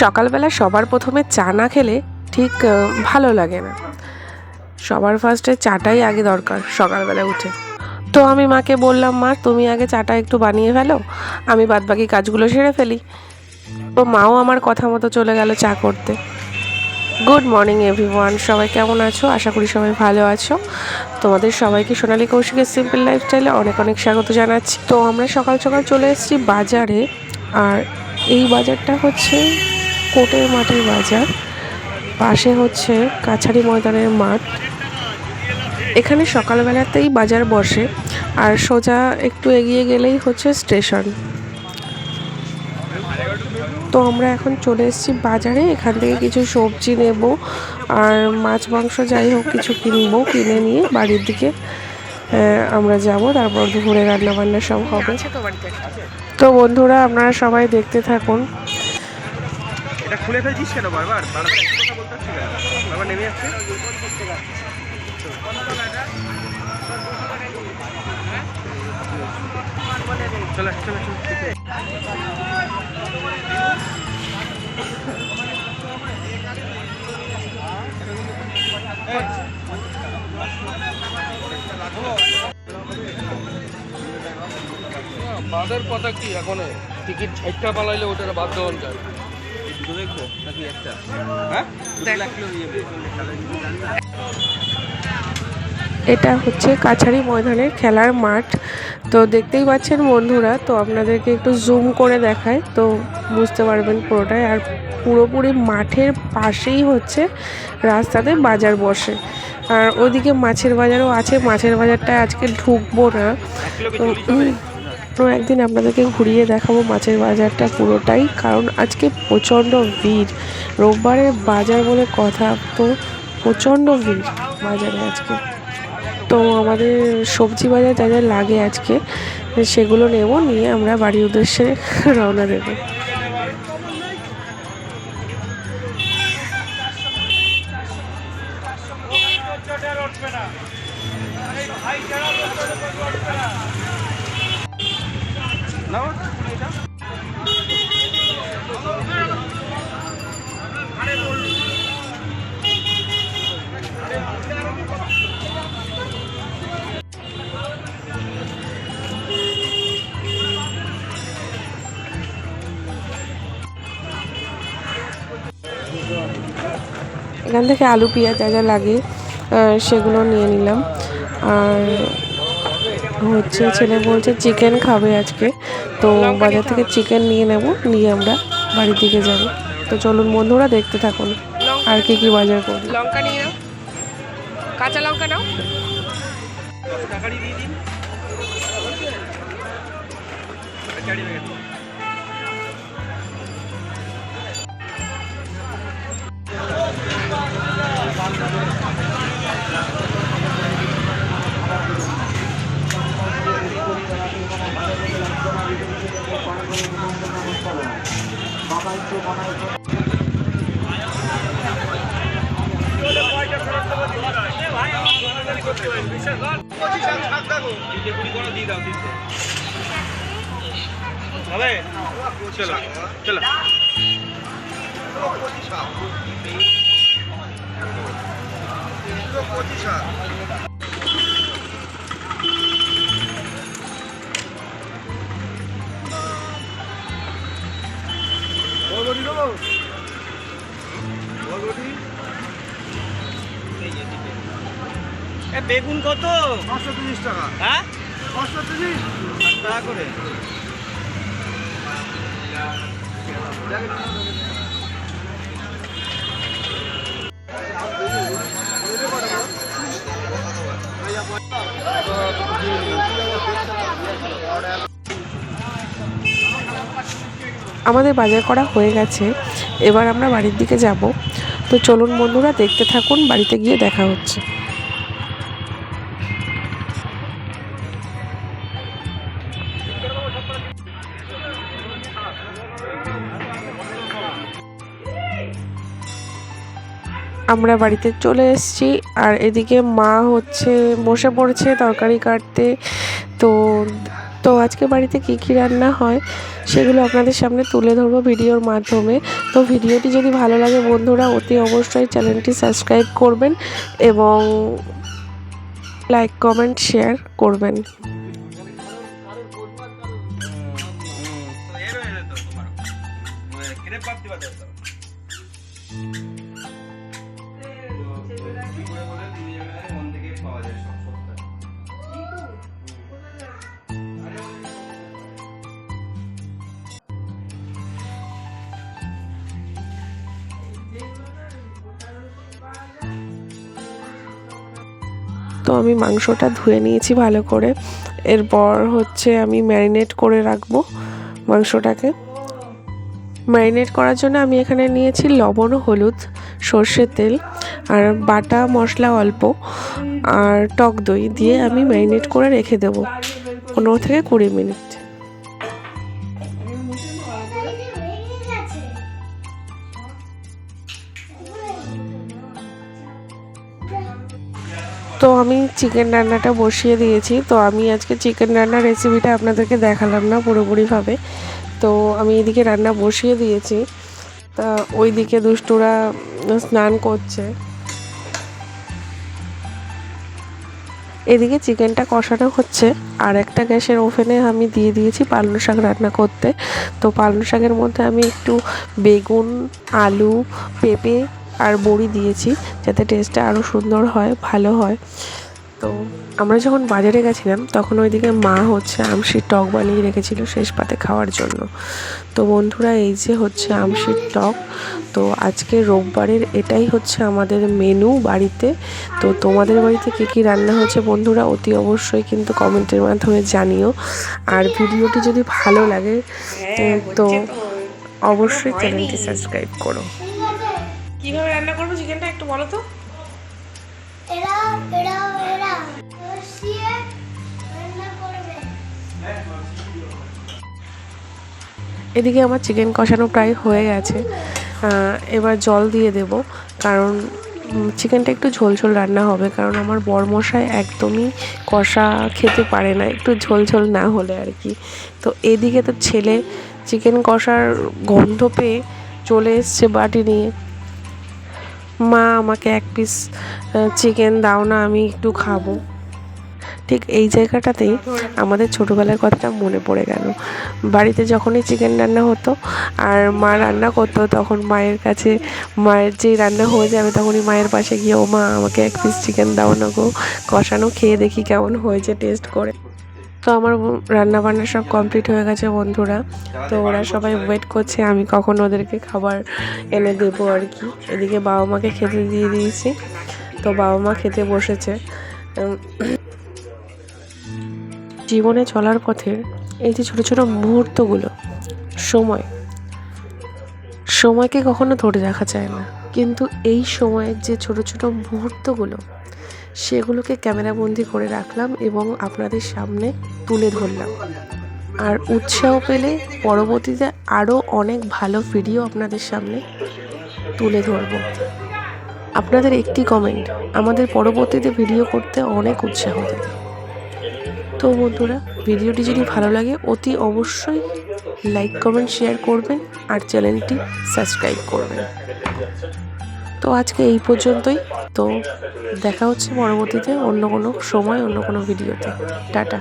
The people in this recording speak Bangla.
সকালবেলা সবার প্রথমে চা না খেলে ঠিক ভালো লাগে না। সবার ফার্স্টে চাটাই আগে দরকার সকালবেলা উঠে। তো আমি মাকে বললাম, মা, তুমি আগে চাটা একটু বানিয়ে ফেলো, আমি বাদবাকি কাজগুলো সেরে ফেলি। তো মাও আমার কথা মতো চলে গেল চা করতে। গুড মর্নিং এভরিওয়ান সবাই কেমন আছো? আশা করি সবাই ভালো আছো। তোমাদের সবাইকে সোনালী কৌশিকের সিম্পল লাইফস্টাইলে অনেক অনেক স্বাগত জানাচ্ছি। তো আমরা সকাল সকাল চলে এসেছি বাজারে, আর এই বাজারটা হচ্ছে কোটের মাঠের বাজার। পাশে হচ্ছে কাছারি ময়দানের মাঠ। এখানে সকালবেলাতেই বাজার বসে, আর সোজা একটু এগিয়ে গেলেই হচ্ছে স্টেশন। তো আমরা এখন চলে এসেছি বাজারে, এখান থেকে কিছু সবজি নেব, আর মাছ, মাংস যাই হোক কিছু কিনবো, কিনে নিয়ে বাড়ির দিকে আমরা যাব। তারপর দুপুরে রান্না বান্না সব হবে। তো বন্ধুরা, আপনারা সবাই দেখতে থাকুন। এটা খুলে ফেলছিস কেন বারবার? বারবার কথা বারবার নেমে যাচ্ছে চলে বাদের কথা কি এখন? টিকিট ষাটটা পালাইলে ওটা বাদ দেওয়ান যায় দুটো দেখব নাকি একটা? হ্যাঁ। এটা হচ্ছে কাছারি ময়দানের খেলার মাঠ। তো দেখতেই পাচ্ছেন বন্ধুরা তো আপনাদেরকে একটু জুম করে দেখায় তো বুঝতে পারবেন পুরোটাই। আর পুরোপুরি মাঠের পাশেই হচ্ছে রাস্তাতে বাজার বসে। আর ওদিকে মাছের বাজারও আছে মাছের বাজারটা আজকে ঢুকবো না। তো, একদিন আপনাদেরকে ঘুরিয়ে দেখাবো মাছের বাজারটা পুরোটাই কারণ আজকে প্রচণ্ড ভিড়। রোববারের বাজার বলে কথা তো প্রচণ্ড ভিড় বাজারে আজকে। তো আমাদের সবজি বাজার যা যা লাগে আজকে সেগুলো নেব নিয়ে আমরা বাড়ির উদ্দেশ্যে রওনা দেবো। এটা। এখান থেকে আলু পেঁয়াজ যা যা লাগে সেগুলো নিয়ে নিলাম। আর হচ্ছে ছেলে বলছে চিকেন খাবে আজকে। তো বাজার থেকে চিকেন নিয়ে নেব নিয়ে আমরা বাড়ির দিকে যাব। তো চলুন বন্ধুরা দেখতে থাকুন আর কি কি বাজার করি লঙ্কা নিয়ে নাও। কাঁচা লঙ্কা নাও দিয়ে দিন ক্যারি ব্যাগে দিন। তিনটে কুড়ি করে দিয়ে দাও তিনটে হবে চলো চলো বরবটি বেগুন কত? পাঁচশো তিরিশ টাকা। হ্যাঁ? পাঁচশো তিরিশ? টাকা করে। আমাদের বাজার করা হয়ে গেছে। এবার আমরা বাড়ির দিকে যাব। তো চলুন বন্ধুরা দেখতে থাকুন বাড়িতে গিয়ে দেখা হচ্ছে। আমরা বাড়িতে চলে এসেছি। আর এদিকে মা হচ্ছে বসে পড়ছে তরকারি কাটতে। তো তো আজকে বাড়িতে কী কী রান্না হয় সেগুলো আপনাদের সামনে তুলে ধরবো ভিডিওর মাধ্যমে। তো ভিডিওটি যদি ভালো লাগে বন্ধুরা, অতি অবশ্যই চ্যানেলটি সাবস্ক্রাইব করবেন এবং লাইক, কমেন্ট, শেয়ার করবেন। তো আমি মাংসটা ধুয়ে নিয়েছি ভালো করে। এরপর হচ্ছে আমি ম্যারিনেট করে রাখব মাংসটাকে। ম্যারিনেট করার জন্য আমি এখানে নিয়েছি লবণ, হলুদ সর্ষে তেল আর বাটা মশলা অল্প আর টক দই দিয়ে আমি ম্যারিনেট করে রেখে দেবো। পনেরো থেকে কুড়ি মিনিট। তো আমি চিকেন রান্নাটা বসিয়ে দিয়েছি। তো আমি আজকে চিকেন রান্নার রেসিপিটা আপনাদেরকে দেখালাম না পুরোপুরিভাবে। তো আমি এদিকে রান্না বসিয়ে দিয়েছি। তা ওই দিকে দুষ্টুরা স্নান করছে। এদিকে চিকেনটা কষানো হচ্ছে। আর একটা গ্যাসের ওভেনে আমি দিয়ে দিয়েছি পালং শাক রান্না করতে। তো পালং শাকের মধ্যে আমি একটু বেগুন, আলু, পেঁপে আর বড়ি দিয়েছি যাতে টেস্টটা আরও সুন্দর হয় ভালো হয়। তো আমরা যখন বাজারে গেছিলাম তখন ওইদিকে মা হচ্ছে আমশির টক বানিয়ে রেখেছিল শেষ পাতে খাওয়ার জন্য। তো বন্ধুরা এই যে হচ্ছে আমশির টক তো আজকে রোববারের এটাই হচ্ছে আমাদের মেনু বাড়িতে। তো তোমাদের বাড়িতে কী কী রান্না হচ্ছে বন্ধুরা অতি অবশ্যই কিন্তু কমেন্টের মাধ্যমে জানিও। আর ভিডিওটি যদি ভালো লাগে তো অবশ্যই চ্যানেলটি সাবস্ক্রাইব করো। কীভাবে রান্না করব চিকেনটা একটু বলো তো? এরা এরা এরা কষিয়ে রান্না করবে। এদিকে আমার চিকেন কষানো প্রায় হয়ে গেছে। এবার জল দিয়ে দেব কারণ চিকেনটা একটু ঝোল ঝোল রান্না হবে কারণ আমার বরমশাই একদমই কষা খেতে পারে না একটু ঝোল ঝোল না হলে আর কি। তো এদিকে তো ছেলে চিকেন কষার গন্ধ পেয়ে চলে এসছে বাটি নিয়ে। মা, আমাকে এক পিস চিকেন দাও না, আমি একটু খাব। ঠিক এই জায়গাটাতেই আমাদের ছোটোবেলার কথাটা মনে পড়ে গেল। বাড়িতে যখনই চিকেন রান্না হতো আর মা রান্না করতো, তখন মায়ের কাছে, মায়ের যেই রান্না হয়ে যাবে তখনই মায়ের পাশে গিয়ে, ও মা, আমাকে এক পিস চিকেন দাও না গো। কষানো খেয়ে দেখি কেমন হয়েছে টেস্ট করে। তো আমার রান্না বান্না সব কমপ্লিট হয়ে গেছে বন্ধুরা। তো ওরা সবাই ওয়েট করছে, আমি কখন ওদেরকে খাবার এনে দেবো আর কি। এদিকে বাবা মাকে খেতে দিয়ে দিয়েছি। তো বাবা মা খেতে বসেছে। জীবনে চলার পথে এই যে ছোটো ছোটো মুহূর্তগুলো, সময়, সময়কে কখনো ধরে রাখা যায় না। কিন্তু এই সময়ের যে ছোট ছোট মুহূর্তগুলো সেগুলোকে ক্যামেরাবন্দি করে রাখলাম এবং আপনাদের সামনে তুলে ধরলাম। আর উৎসাহ পেলে পরবর্তীতে আরও অনেক ভালো ভিডিও আপনাদের সামনে তুলে ধরব। আপনাদের একটি কমেন্ট আমাদের পরবর্তীতে ভিডিও করতে অনেক উৎসাহ দেবে। তো বন্ধুরা ভিডিওটি যদি ভালো লাগে, অতি অবশ্যই লাইক কমেন্ট শেয়ার করবেন আর চ্যানেলটি সাবস্ক্রাইব করবেন। তো আজকে এই পর্যন্তই। তো দেখা হচ্ছে পরবর্তীতে অন্য কোনো সময়, অন্য কোনো ভিডিওতে। টাটা।